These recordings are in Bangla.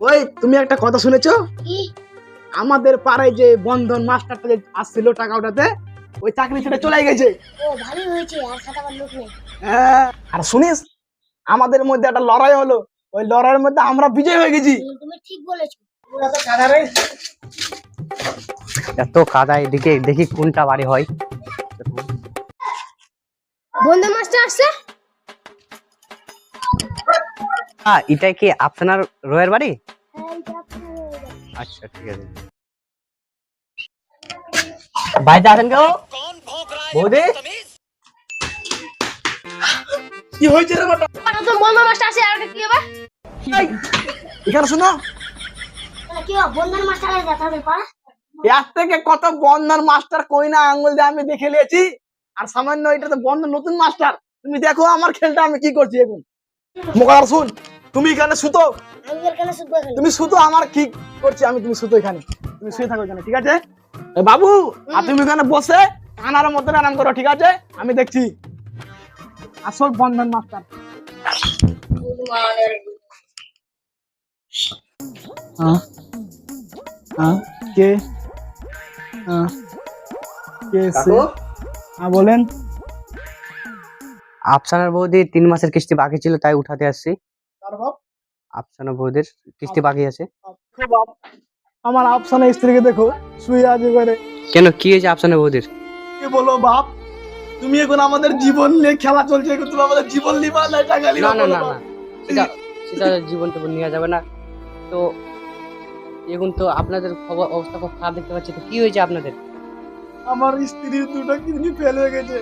ওই তুমি একটা কথা শুনেছো? কি? আমাদের পাড়ায় যে বন্ধন মাস্টারটা যে আসছিল টাকা ওঠাতে ওই চাকরি ছেড়ে চলে গেছে। ও ভালোই হয়েছে আর লোক নেই। হ্যাঁ আর শুনিস আমাদের মধ্যে একটা লড়াই হলো। ওই লড়াইয়ের মধ্যে আমরা বিজয় হয়ে গেছি। তুমি ঠিক বলেছ। এত কাদা এদিকে দেখি কোনটা বাড়ি হয়। বন্ধু মাস্টার আসছে? এটাই কি আপনার রয়ের বাড়ি? হ্যাঁ, গেছে। আচ্ছা ঠিক আছে। বাড়িতে আছেন কেউ? বৌদি? কি হয়েছে রে বাটা তো বন্ধু মাস্টার আসে আর কি হবে এখানে শোনো। কি হবে বন্ধু মাস্টার পাড়া এর থেকে কত বন্ধন মাস্টার কই না আঙ্গুল দিয়ে আমি দেখে নিয়েছি। আর সামান্য এটা তো বন্ধন নতুন মাস্টার। তুমি দেখো আমার খেলটা আমি কি করছি এখন মোকার শুন। তুমি এখানে শুতো? আমি এখানে শুধু তুমি শুতো আমার কি করছি? আমি তুমি শুতো এখানে। তুমি শুয়ে থাকো এখানে ঠিক আছে? বাবু আর তুমি এখানে বসে আনার মতন আরাম করো ঠিক আছে? আমি দেখছি। আসল বন্ধন মাস্টার। হ্যাঁ? হ্যাঁ? কে? হ্যাঁ? কে হ্যাঁ বলেন। আফসানার বৌদি তিন মাসের কিস্তি বাকি ছিল তাই উঠাতে আসছি। আফসানা বৌদির কিস্তি বাকি আছে। আমার আফসানা স্ত্রীকে দেখো শুয়ে আছে করে কেন? কি হয়েছে আফসানা বৌদির কি বলো বাপ? তুমি এখন আমাদের জীবন নিয়ে খেলা চলছে এখন তুমি আমাদের জীবন নিবা না টাকা না নিবা না না না সেটা সেটা জীবন নেওয়া যাবে না। তো এখন তো আপনাদের খবর অবস্থা খুব খারাপ দেখতে পাচ্ছি। তো কি হয়েছে আপনাদের? আমার স্ত্রীর দুটো কিডনি ফেল হয়ে গেছে।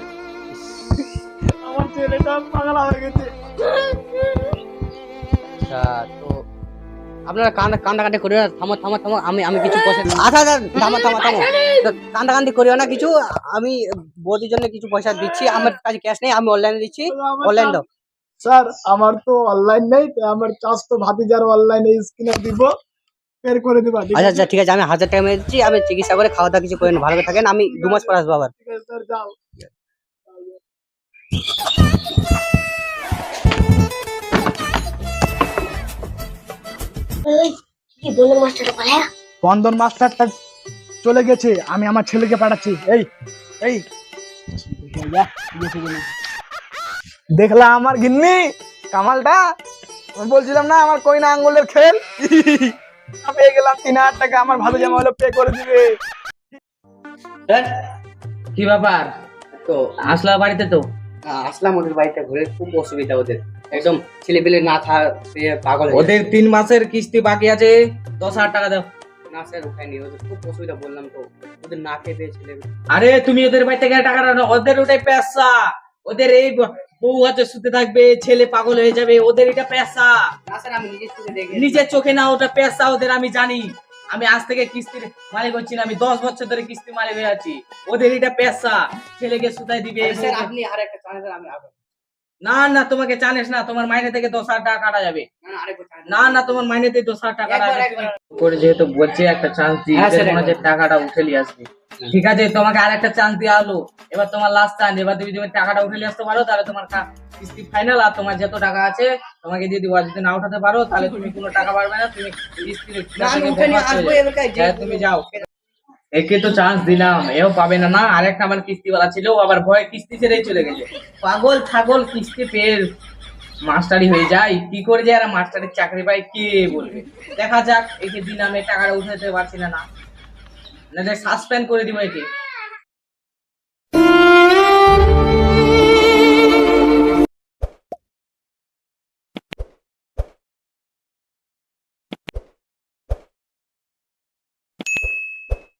আমার ছেলেটা পাগলা হয়ে গেছে। আচ্ছা তো আপনারা কান্দা কান্দাকাটি করিও না থামো থামো থামো আমি আমি কিছু পয়সা আচ্ছা আচ্ছা থামো থামো থামো। কান্দাকান্দি করিও না কিছু আমি বৌদির জন্য কিছু পয়সা দিচ্ছি আমার কাছে ক্যাশ নেই আমি অনলাইনে দিচ্ছি অনলাইন দাও। স্যার আমার তো অনলাইন নেই তো আমার চাষ তো ভাতিজার অনলাইনে স্ক্রিনে দিব বের করে দিবা আচ্ছা আচ্ছা ঠিক আছে আমি হাজার টাকা মেরে দিচ্ছি আমি চিকিৎসা করে খাওয়া দাওয়া কিছু করেন ভালো করে থাকেন আমি দু মাস পর আসব আবার। ঠিক আছে স্যার যাও। কি বন্ধু মাস্টার বন্ধন মাস্টারটা চলে গেছে আমি আমার ছেলেকে পাঠাচ্ছি। এই এই। যা, গেছে কিনা। দেখলা আমার গিন্নি কামালটা আমি বলছিলাম না আমার কইনা আঙ্গুলের খেল। আমি পেয়ে গেলাম তিন হাজার টাকা আমার ভালো জামা হলো পে করে দিবে। কি ব্যাপার? তো আসলা বাড়িতে তো? আসলাম ওদের বাড়িতে ঘুরে খুব অসুবিধা ওদের। একদম ছেলে পেলে না থাকতে পাগল ওদের তিন মাসের কিস্তি বাকি আছে দশ হাজার টাকা দাও। না স্যার উঠায়নি। ওদের খুব অসুবিধা বললাম তো। ওদের না খেয়ে পেয়ে ছেলে আরে তুমি ওদের বাড়ি থেকে টাকা না ওদের ওটাই পেশা। ওদের এই বউ হাতে শুতে থাকবে ছেলে পাগল হয়ে যাবে ওদের এটা পেশা। না স্যার আমি নিজের চোখে দেখে। নিজের চোখে না ওটা পেশা ওদের আমি জানি। আমি আজ থেকে কিস্তির মালিক হচ্ছি না আমি দশ বছর ধরে কিস্তি মালিক হয়ে আছি। ওদের এটা পেশা। ছেলেকে সুতাই দিবে স্যার আপনি আর একটা আমি না না তোমাকে জানিস না তোমার মাইনে থেকে দশ হাজার টাকা কাটা যাবে। না না তোমার মাইনেতে দশ হাজার টাকা। করে যেহেতু বলছে একটা চান্স দিই হ্যাঁ, স্যার, টাকাটা উঠে নিয়ে আসবে। ঠিক আছে তোমাকে আরেকটা চান্স দেওয়া হলো এবার তোমার লাস্ট চান্স এবার তুমি যদি টাকাটা উঠে নিয়ে আসতে পারো তাহলে তোমার কিস্তি ফাইনাল আর তোমার যত টাকা আছে তোমাকে দিয়ে দিব। যদি না উঠাতে পারো তাহলে তুমি কোনো টাকা পারবে না তুমি থেকে হয়ে হ্যাঁ, তুমি যাও। একে তো চান্স দিলাম, এও পাবে না। না, আরেকটা আমার কিস্তিওয়ালা ছিল, ও আবার ভয়ে কিস্তি ছেড়েই চলে গেছে। পাগল ছাগল কিস্তি পেয়ে মাস্টারি হয়ে যায়। কি করে যায় আর মাস্টারের চাকরি পায়, কে বলবে? দেখা যাক, একে দিন আমি টাকাটা উঠাতে পারছি না না। সাসপেন্ড করে দিব একে।